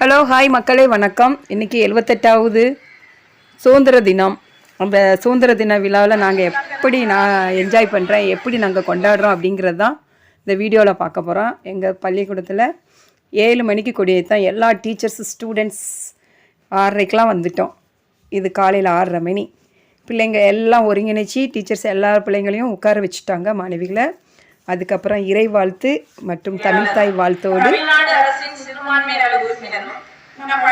Hello hi மக்களே வணக்கம். இன்றைக்கி எழுபத்தெட்டாவது சுதந்திர தினம். அந்த சுதந்திர தின விழாவில் நாங்கள் எப்படி நான் என்ஜாய் பண்ணுறேன் எப்படி நாங்கள் கொண்டாடுறோம் அப்படிங்கிறது தான் இந்த வீடியோவில் பார்க்க போகிறோம் எங்கள் பள்ளிக்கூடத்தில் ஏழு மணிக்கு கொடியேற்றம் எல்லா டீச்சர்ஸ் ஸ்டூடெண்ட்ஸ் ஆறரைக்கெலாம் வந்துட்டோம். இது காலையில் ஆறரை மணி. பிள்ளைங்க எல்லாம் ஒருங்கிணைச்சி டீச்சர்ஸ் எல்லா பிள்ளைங்களையும் உட்கார வச்சுட்டாங்க மாணவிகளை. அதுக்கப்புறம் இறை வாழ்த்து மற்றும் தமிழ்தாய் வாழ்த்தோடு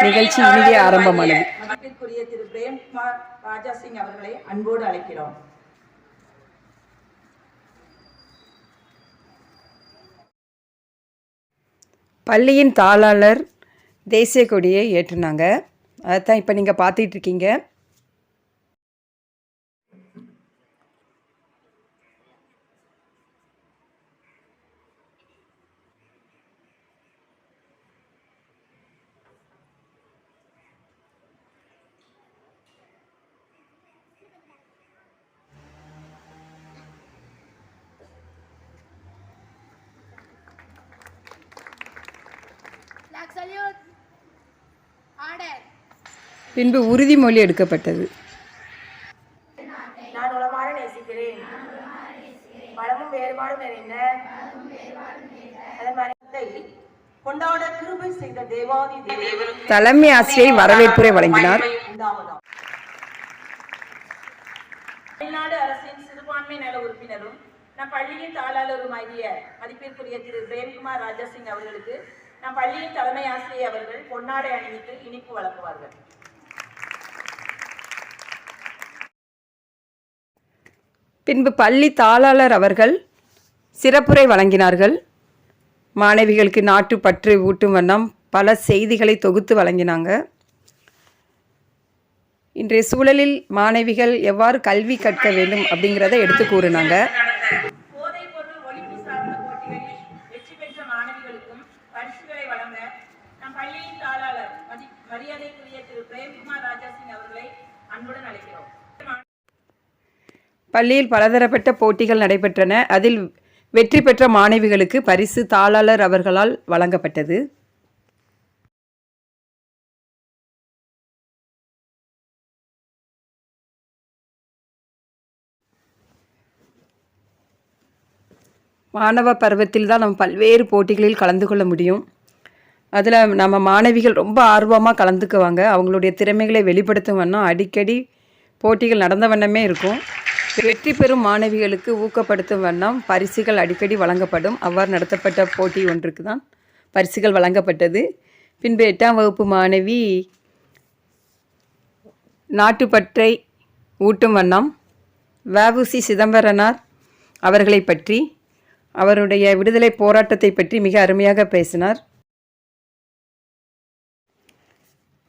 நிகழ்ச்சி இனிதே ஆரம்பமானது மதிப்பிற்குரிய திரு பிரேம்குமார் ராஜா சிங் அவர்களை அன்போடு அழைக்கிறோம். பள்ளியின் தாளாளர் தேசிய கொடியை ஏற்றுனாங்க. அதைத்தான் இப்போ நீங்கள் பார்த்துட்டு இருக்கீங்க. பின்பு உறுதிமொழி எடுக்கப்பட்டது. நான் உளமாற நேசிக்கிறேன். வளமும் வேறுபாடும் நிறைந்த அதன் மரணத்தை கொண்டாட கிருபை செய்த தேவாதி தேவனுக்கு தலைமை ஆசிரியை வரவேற்புரை வழங்கினார். தமிழ்நாடு அரசின் சிறுபான்மை நல உறுப்பினரும் நம் பள்ளியின் தாளாளருமாகிய மதிப்பிற்குரிய திரு பிரேம்குமார் ராஜாசிங் அவர்களுக்கு நம் பள்ளியின் தலைமை ஆசிரியர் அவர்கள் பொன்னாடை அணிவித்து இனிப்பு வழங்குவார்கள். பின்பு பள்ளி தாளாளர் அவர்கள் சிறப்புரை வழங்கினார்கள். மாணவிகளுக்கு நாட்டு பற்று ஊட்டும் வண்ணம் பல செய்திகளை தொகுத்து வழங்கினாங்க. இன்றைய சூழலில் மாணவிகள் எவ்வாறு கல்வி கற்க வேண்டும் அப்படிங்கிறத எடுத்து கூறினாங்க. மரியாதைக்குரிய திரு பிரேம்குமார் ராஜாசிங் அவர்களை அன்புடன் அழைக்கிறோம். பள்ளியில் பலதரப்பட்ட போட்டிகள் நடைபெற்றன. அதில் வெற்றி பெற்ற மாணவிகளுக்கு பரிசு தாளாளர் அவர்களால் வழங்கப்பட்டது. மாணவ பருவத்தில் தான் நம்ம பல்வேறு போட்டிகளில் கலந்து கொள்ள முடியும். அதில் நம்ம மாணவிகள் ரொம்ப ஆர்வமாக கலந்துக்குவாங்க. அவங்களுடைய திறமைகளை வெளிப்படுத்தும் வண்ணம் அடிக்கடி போட்டிகள் நடந்த வண்ணமே இருக்கும். வெற்றி பெறும் மாணவிகளுக்கு ஊக்கப்படுத்தும் வண்ணம் பரிசுகள் அடிக்கடி வழங்கப்படும். அவ்வாறு நடத்தப்பட்ட போட்டி ஒன்றுக்கு தான் பரிசுகள் வழங்கப்பட்டது. பின்பு எட்டாம் வகுப்பு மாணவி நாட்டுப்பற்றை ஊட்டும் வண்ணம். வஉசி சிதம்பரனார் அவர்களை பற்றி அவருடைய விடுதலை போராட்டத்தை பற்றி மிக அருமையாக பேசினார்.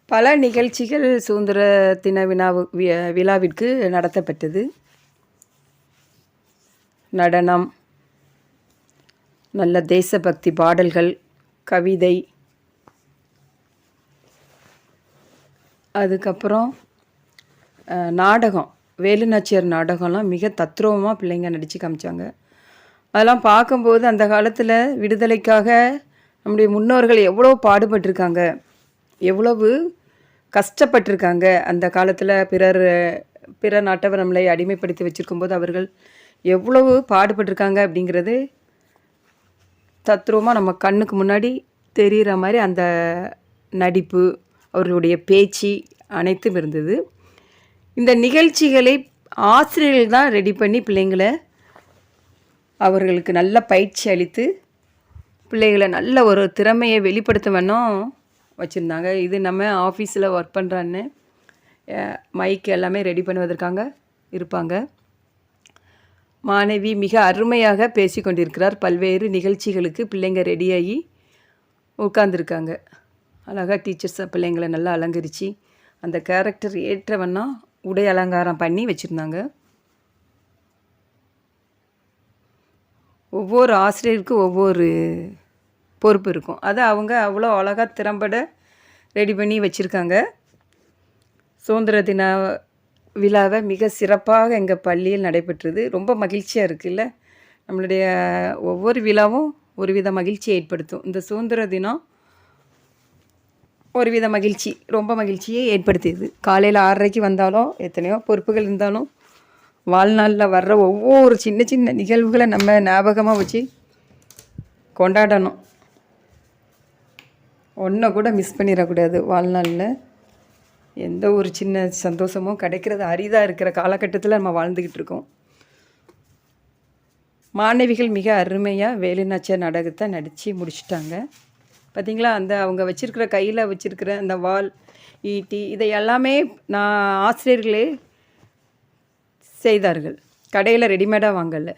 பல நிகழ்ச்சிகள் சுதந்திர தின வினாவு வி- விழாவிற்கு நடத்தப்பட்டது. நடனம் நல்ல தேசபக்தி பாடல்கள் கவிதை. அதுக்கப்புறம் நாடகம் வேலுநாச்சியார் நாடகம்லாம் மிக தத்ரூபமாக பிள்ளைங்க நடித்து காமிச்சாங்க. அதெல்லாம் பார்க்கும்போது அந்த காலத்தில் விடுதலைக்காக நம்முடைய முன்னோர்கள் எவ்வளோ பாடுபட்டிருக்காங்க. எவ்வளவு கஷ்டப்பட்டிருக்காங்க. அந்த காலத்தில் பிறர் பிற நாட்டவர் நம்மளை அடிமைப்படுத்தி வச்சிருக்கும்போது அவர்கள் எவ்வளவு பாடுபட்டிருக்காங்க அப்படிங்கிறது தத்ரூபமாக நம்ம கண்ணுக்கு முன்னாடி தெரிகிற மாதிரி அந்த நடிப்பு அவர்களுடைய பேச்சு அனைத்தும் இருந்தது. இந்த நிகழ்ச்சிகளை ஆசிரியர்கள் தான் ரெடி பண்ணி பிள்ளைங்களை அவர்களுக்கு நல்ல பயிற்சி அளித்து பிள்ளைகளை நல்ல ஒரு திறமையை வெளிப்படுத்த வேணும் வச்சுருந்தாங்க. இது நம்ம ஆஃபீஸில் ஒர்க் பண்ணுறான்னு மைக் எல்லாமே ரெடி பண்ணுவதற்காக இருப்பாங்க. மாணவி மிக அருமையாக பேசி கொண்டிருக்கிறார். பல்வேறு நிகழ்ச்சிகளுக்கு பிள்ளைங்க ரெடியாகி உட்காந்துருக்காங்க அழகாக டீச்சர்ஸ் பிள்ளைங்களை நல்லா அலங்கரித்து அந்த கேரக்டர் ஏற்றவன்னா உடை அலங்காரம் பண்ணி வச்சுருந்தாங்க. ஒவ்வொரு ஆசிரியருக்கும் ஒவ்வொரு பொறுப்பு இருக்கும். அதை அவங்க அவ்வளோ அழகாக திறம்பட ரெடி பண்ணி வச்சுருக்காங்க. சுதந்திர தின விழாவை மிக சிறப்பாக எங்கள் பள்ளியில் நடைபெற்றது. ரொம்ப மகிழ்ச்சியாக இருக்குல்ல? நம்மளுடைய ஒவ்வொரு விழாவும் ஒரு வித மகிழ்ச்சியை ஏற்படுத்தும். இந்த சுதந்திர தினம் ஒரு வித மகிழ்ச்சி ரொம்ப மகிழ்ச்சியை ஏற்படுத்தியது. காலையில் ஆறரைக்கு வந்தாலும் எத்தனையோ பொறுப்புகள் இருந்தாலும் வாழ்நாளில் வர்ற ஒவ்வொரு சின்ன சின்ன நிகழ்வுகளை நம்ம ஞாபகமாக வச்சு கொண்டாடணும். ஒன்றை கூட மிஸ் பண்ணிடக்கூடாது வாழ்நாளில். எந்த ஒரு சின்ன சந்தோஷமும் கிடைக்கிறது அரிதாக இருக்கிற காலகட்டத்தில் நம்ம வாழ்ந்துக்கிட்டு இருக்கோம். மாணவிகள் மிக அருமையாக வேலுநாச்சியார் நாடகத்தை நடித்து முடிச்சிட்டாங்க. பார்த்தீங்களா? அந்த அவங்க வச்சுருக்கிற கையில் வச்சுருக்கிற அந்த வால் ஈட்டி இதை எல்லாமே நான் ஆசிரியர்களே செய்தார்கள். கடையில் ரெடிமேடாக வாங்கலை.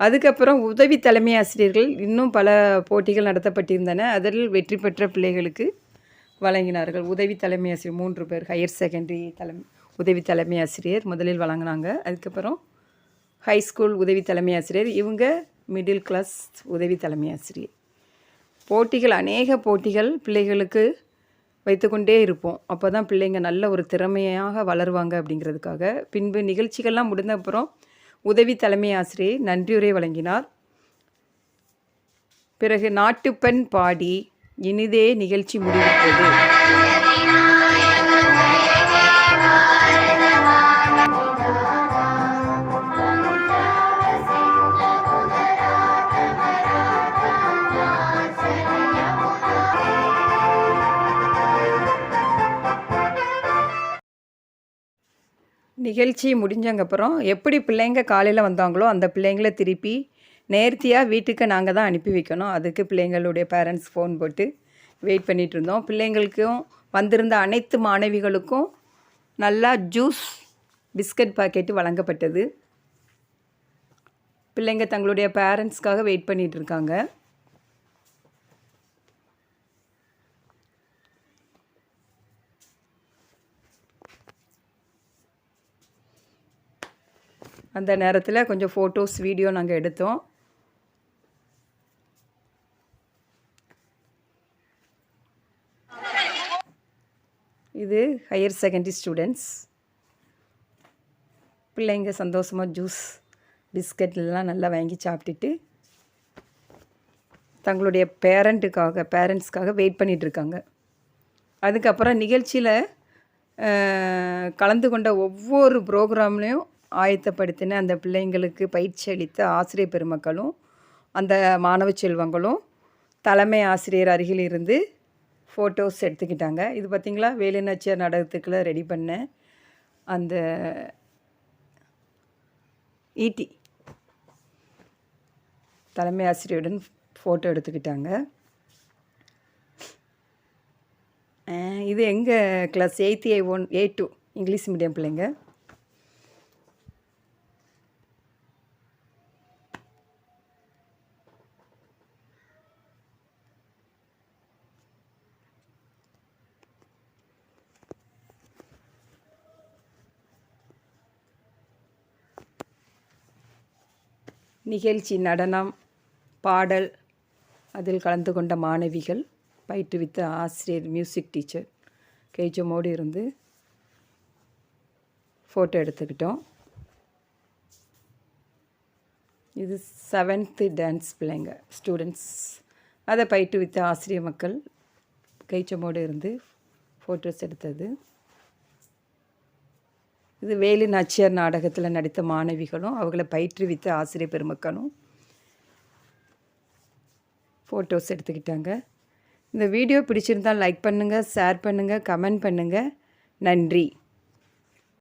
அதுக்கப்புறம் உதவி தலைமை ஆசிரியர்கள் இன்னும் பல போட்டிகள் நடத்தப்பட்டிருந்தன. அதில் வெற்றி பெற்ற பிள்ளைகளுக்கு வழங்கினார்கள். உதவி தலைமை ஆசிரியர் மூன்று பேர் ஹையர் செகண்டரி தலைமை உதவி தலைமை ஆசிரியர் முதலில் வழங்கினாங்க. அதுக்கப்புறம் ஹை ஸ்கூல் உதவி தலைமை ஆசிரியர் இவங்க மிடில் கிளாஸ் உதவி தலைமை ஆசிரியர். போட்டிகள் அநேக போட்டிகள் பிள்ளைகளுக்கு வைத்துக்கொண்டே இருப்போம். அப்போ தான் பிள்ளைங்க நல்ல ஒரு திறமையாக வளருவாங்க அப்படிங்கிறதுக்காக. பின்பு நிகழ்ச்சிகள்லாம் முடிந்த அப்புறம் உதவி தலைமை ஆசிரியை நன்றியுரை வழங்கினார். பிறகு நாட்டுப்பெண் பாடி இனிதே நிகழ்ச்சி முடிவுற்றது. நிகழ்ச்சி முடிஞ்சங்கப்புறம் எப்படி பிள்ளைங்க காலையில் வந்தாங்களோ அந்த பிள்ளைங்கள திருப்பி நேர்த்தியாக வீட்டுக்கு நாங்கள் தான் அனுப்பி வைக்கணும். அதுக்கு பிள்ளைங்களுடைய பேரண்ட்ஸ் ஃபோன் போட்டு வெயிட் பண்ணிகிட்டு இருந்தோம். பிள்ளைங்களுக்கும் வந்திருந்த அனைத்து மாணவிகளுக்கும் நல்லா ஜூஸ் பிஸ்கட் பாக்கெட்டு வழங்கப்பட்டது. பிள்ளைங்க தங்களுடைய பேரண்ட்ஸ்க்காக வெயிட் பண்ணிகிட்டு இருக்காங்க. அந்த நேரத்தில் கொஞ்சம் ஃபோட்டோஸ் வீடியோ நாங்கள் எடுத்தோம். இது ஹையர் செகண்டரி ஸ்டூடெண்ட்ஸ் பிள்ளைங்க சந்தோஷமாக ஜூஸ் பிஸ்கட்லாம் நல்லா வாங்கி சாப்பிட்டுட்டு தங்களுடைய பேரண்ட்டுக்காக பேரண்ட்ஸ்க்காக வெயிட் பண்ணிகிட்ருக்காங்க இருக்காங்க. அதுக்கப்புறம் நிகழ்ச்சியில் கலந்து கொண்ட ஒவ்வொரு ப்ரோக்ராம்லேயும் ஆயத்தப்படுத்தின அந்த பிள்ளைங்களுக்கு பயிற்சி அளித்த ஆசிரியர் பெருமக்களும் அந்த மாணவ செல்வங்களும் தலைமை ஆசிரியர் அருகில் இருந்து ஃபோட்டோஸ் எடுத்துக்கிட்டாங்க. இது பார்த்திங்களா வேலுநாச்சியார் நாடகத்துக்குள்ள ரெடி பண்ண அந்த ஈட்டி தலைமை ஆசிரியருடன் ஃபோட்டோ எடுத்துக்கிட்டாங்க. இது எங்கள் class eight A one A two English medium பிள்ளைங்க. நிகழ்ச்சி நடனம் பாடல் அதில் கலந்து கொண்ட மாணவிகள் பயிற்றுவித்த ஆசிரியர் மியூசிக் டீச்சர் கேஜமோடு இருந்து ஃபோட்டோ எடுத்துக்கிட்டோம். இது செவன்த்து டான்ஸ் பிள்ளைங்க ஸ்டூடெண்ட்ஸ் அதை பயிற்றுவித்த ஆசிரியர் மக்கள் கைச்சமோடு இருந்து ஃபோட்டோஸ் எடுத்தது. இது வேலு நாச்சியார் நாடகத்தில் நடித்த மாணவிகளும் அவங்கள பயிற்றுவித்த ஆசிரியர் பெருமக்களும் ஃபோட்டோஸ் எடுத்துக்கிட்டாங்க. இந்த வீடியோ பிடிச்சிருந்தால் லைக் பண்ணுங்கள் ஷேர் பண்ணுங்கள் கமெண்ட் பண்ணுங்கள் நன்றி.